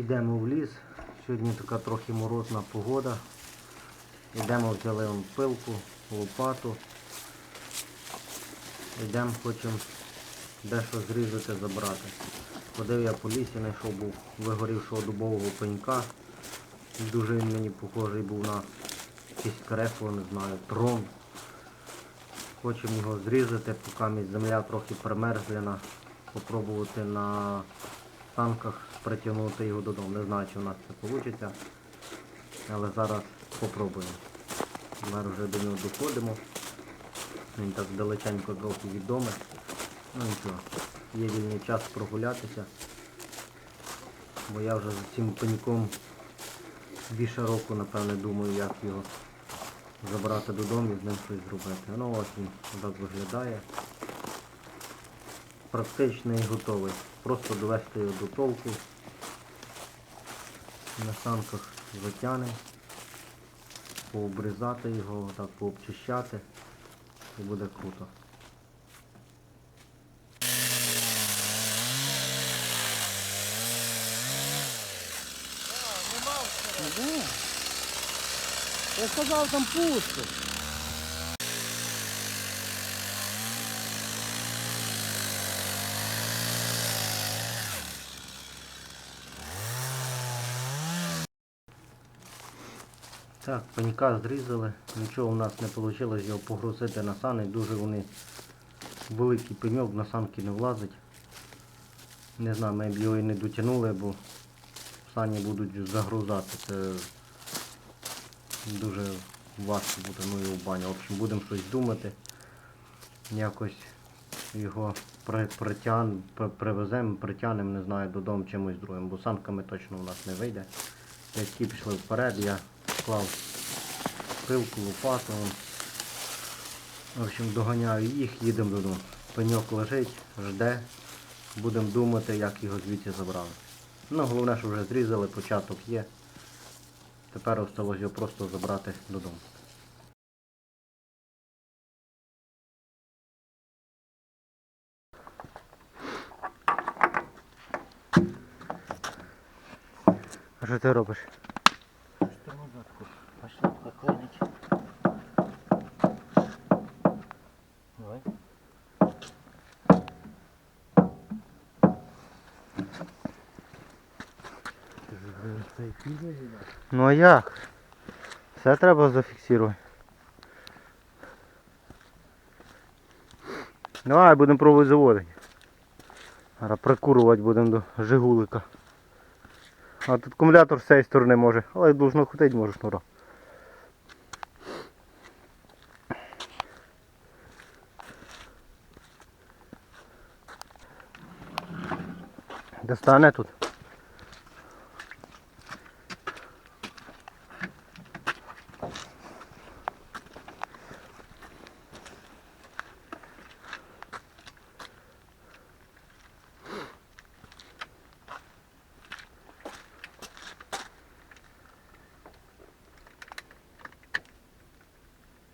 Йдемо в ліс. Сьогодні така трохи морозна погода. Йдемо взяли вон пилку, лопату. Йдемо, хочемо дещо зрізати, забрати. Ходив я по лісі, знайшов був вигорівшого дубового пенька. Дуже він мені похожий був на якесь кресло, не знаю, трон. Хочемо його зрізати, поки земля трохи примерзлена. Попробувати на танках притягнути його додому. Не знаю, чи в нас це вийде. Але зараз попробуємо. Зараз вже до нього доходимо. Він так далеченько трохи відомий. Ну нічого, є вільний час прогулятися. Бо я вже з цим пеньком більше року, напевне, думаю, як його забрати додому і з ним щось зробити. Ну ось він так виглядає. Практично і готовий. Просто довести його до толку. На санках затягнемо, пообрізати його, так пообчищати і буде круто. Я сказав там пусто. Так, пенька зрізали, нічого у нас не вийшло його погрузити на сани. Дуже вони великий пеньок, на санки не влазить. Не знаю, ми б його і не дотягнули, бо сані будуть загрузати. Це дуже важко буде, ну в баню. В общем, будемо щось думати. Якось його при, притян, при- привеземо, притягнемо, не знаю, додому чимось другим, бо санками точно у нас не вийде. Батьки пішли вперед, я склав пилку, лопату. В общем, доганяю їх, їдемо додому. Пеньок лежить, жде. Будемо думати, як його звідси забрали. Ну, головне, що вже зрізали, початок є. Тепер осталось його просто забрати додому. А що ти робиш? Ну а як? Все треба зафіксувати. Давай будемо пробувати заводити. Зараз прикурувати будемо до Жигулика. А тут акумулятор з цієї сторони може, але должно хватить може шнура. Достане тут.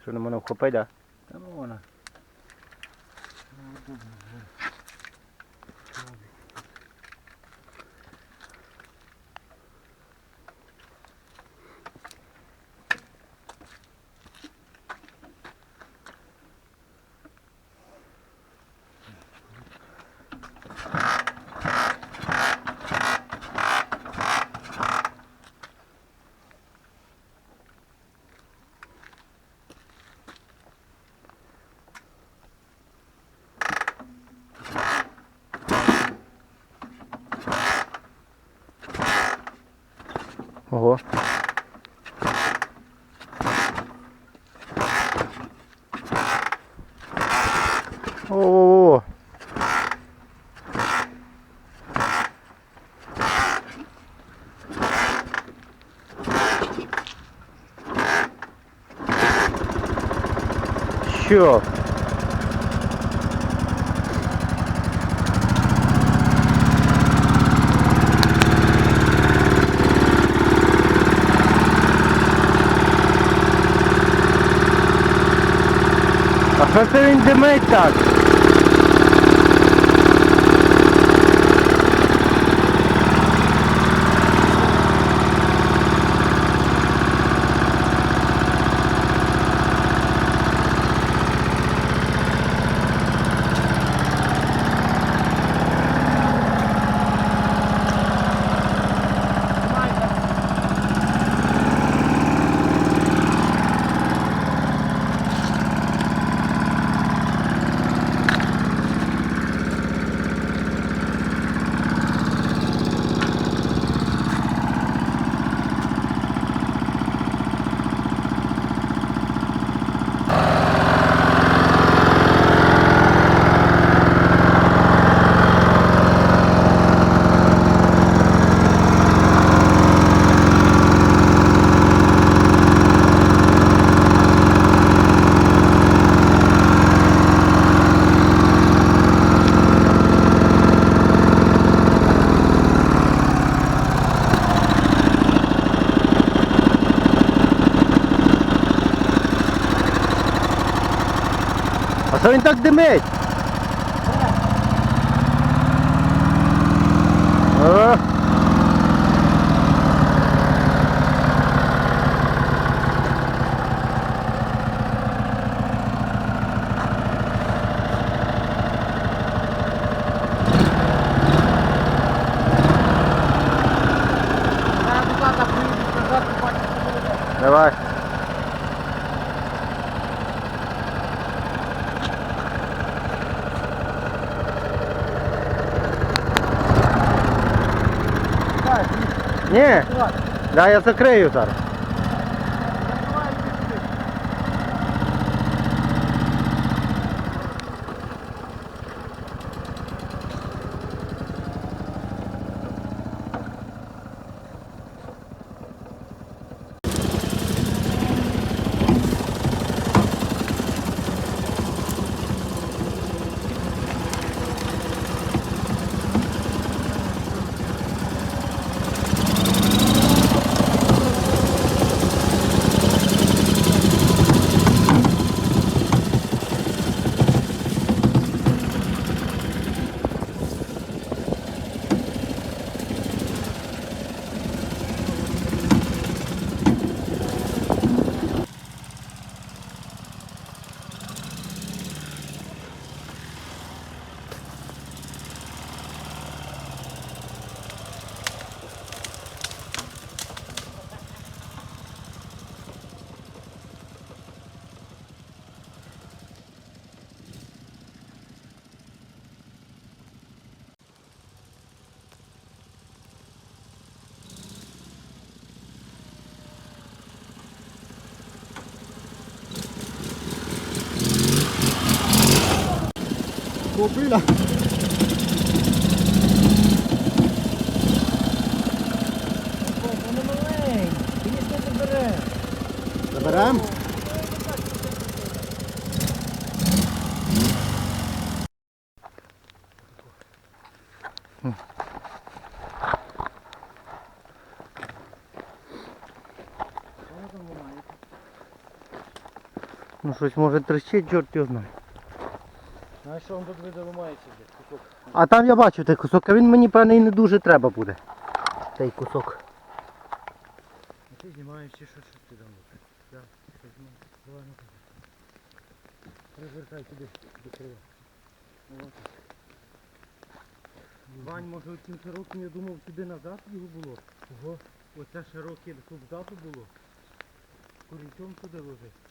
Що не мене вхопить, а? Та ну вона. Ого. Що це він димить він так димить? О! Давай. Ні, да, я закрию зараз. Там ламає. Ну щось може трещить, чорт його знає. Знаєш, що тут видно ламається кусок. А там я бачу той кусок, а він мені певне і не дуже треба буде. Цей кусок. А ти знімаєш чи що, що ти там робиш? Я щось ну, давай ну Привертай туди, до крила. От. Вань, може оцим широким, я думав, туди назад його було. Ого. Оце широке тут ззаду було. Курічом туди ложить.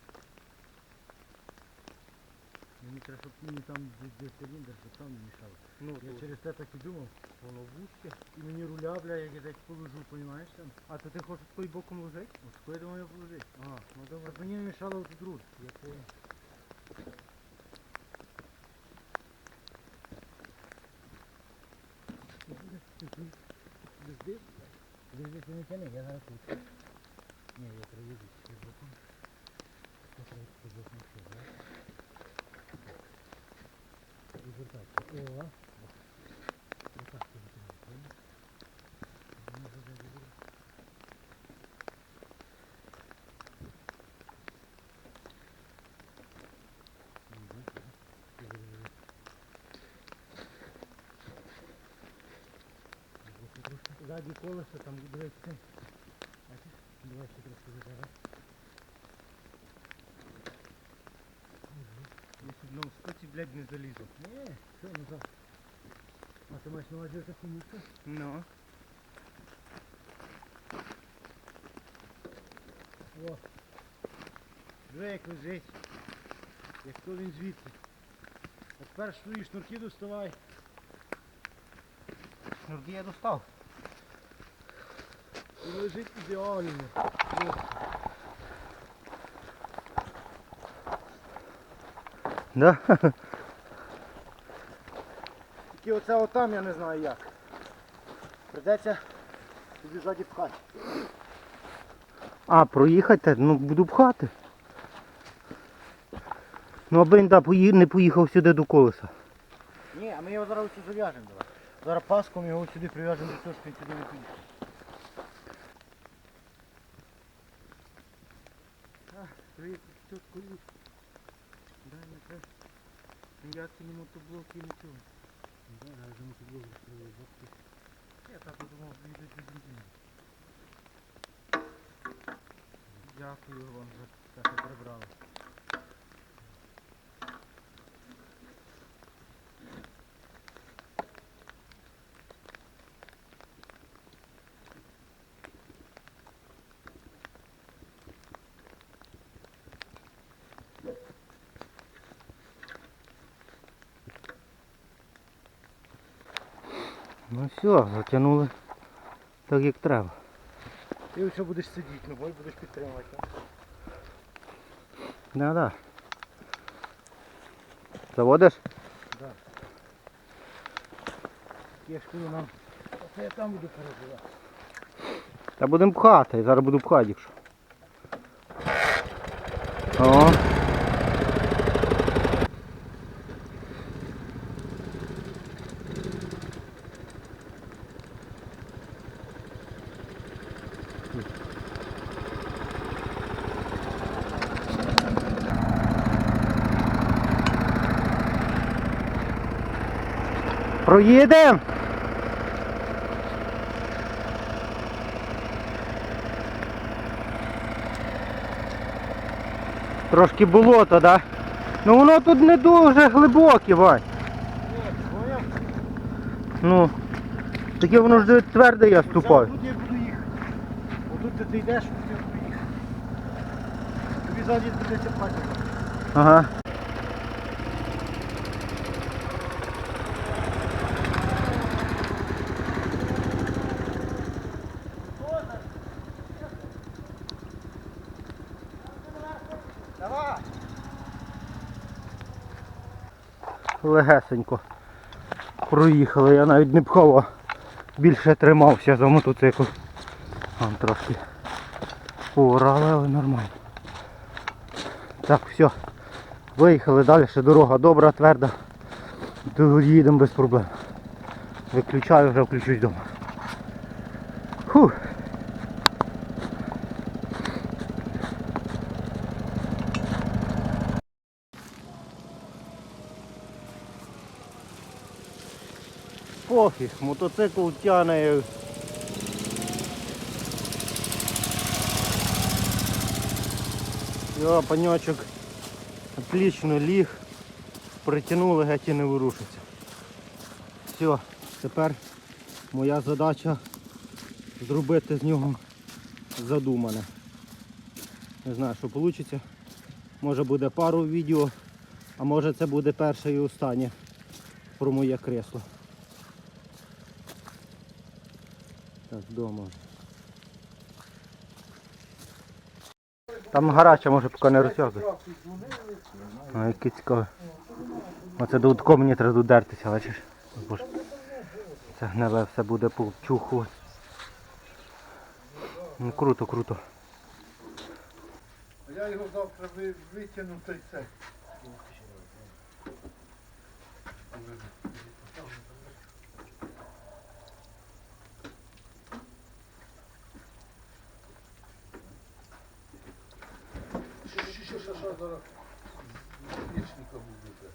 Мені треба, щоб мені там де, де циліндр, щоб там не мішало. Ну, Я то- через те так і думав, воно вузьке. І мені руля, бля, як я десь положу, понімаєш там? А то ти хочеш той боком лежить? От що я думаю положити. А, ну давай. Щоб мені не мішало тут руль. Я понял. Дивись, не тяни, я зараз тут. Ні, я приїду з боком. Я з боком ще, да? І вертайся. О, Отак ти витягнеш, понял? Ну, вже не буде. Ззаді колесо, там дивись. ти. Бачиш? Давай ще трошки зараз. Щоб скоті, блядь, не залізу. Ні, що, ну так. А ти маєш на увазі таку місце? Ну. О. Диви, як лежить. Як то він звідси. А тепер свої шнурки доставай. Шнурки я достав. І лежить ідеально. О, Да? Тільки оце отам я не знаю як. Придеться тобі ззаді пхати. А, проїхати? Ну буду пхати. Ну аби він да, пої- не поїхав сюди до колеса. Ні, а ми його зараз ось зав'яжемо давай. Зараз паском його сюди прив'яжемо до того, що він сюди не поїхав. Привіт, тітку Люд. Дай не мотоблок ніякі не. Да, я вже мотоблок було бабки. Я так подумав, їдуть від бензину. Дякую вам за те, що прибрали. Ну все, затягнули так як треба. Ти ось будеш сидіти, ну будеш підтримувати. Да, да. Заводиш? Да. Я ж коли нам. Оце я там буду переживати. Та будемо пхати, зараз буду пхати, якщо. О. Проїдемо! Трошки болото, да? Ну воно тут не дуже глибоке, Вань. Ну. Таке воно ж тверде я ступаю. Тут я буду їхати. Отут де ти йдеш, тут я буду їхати. Тобі ззаді придеться пхати. Ага. Легесенько. Проїхали, я навіть не пхав, більше тримався за мотоцикл. Там трошки поорали, але нормально. Так, все. Виїхали далі, ще дорога добра, тверда. Їдемо без проблем. Виключаю, вже включусь вдома. Фух. Мотоцикл тяне. Йо, паньочок отлично ліг, притягнули, геть і не ворушиться. Все, тепер моя задача зробити з нього задумане. Не знаю, що вийде. Може буде пару відео, а може це буде перше і останнє про моє кресло. Так, вдома. Там гаряча, може поки не розв'язує. А яке цікаве. Оце до утко мені треба додертися, бачиш? Боже. Це гниле все буде по чуху. Ну круто, круто. Я його завтра ви- витягну та й це. Що, зараз вічником буде?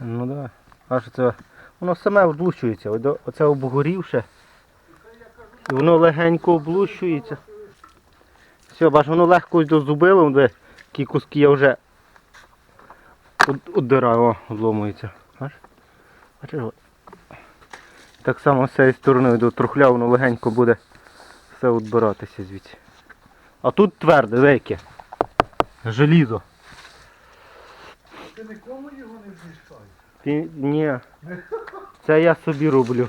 Ну да. Що це? Воно саме облущується. Оце обгорівше. І воно легенько облущується. Все, бач, воно легко дозубило, де які куски я вже оддираю, о, зломується. Бач? Бачиш? Так само з цієї сторони до трухля воно легенько буде все відбиратися звідси. А тут тверде, деяке. Желізо. Ти нікому його не змішаєш? Ти, ні. Це я собі роблю.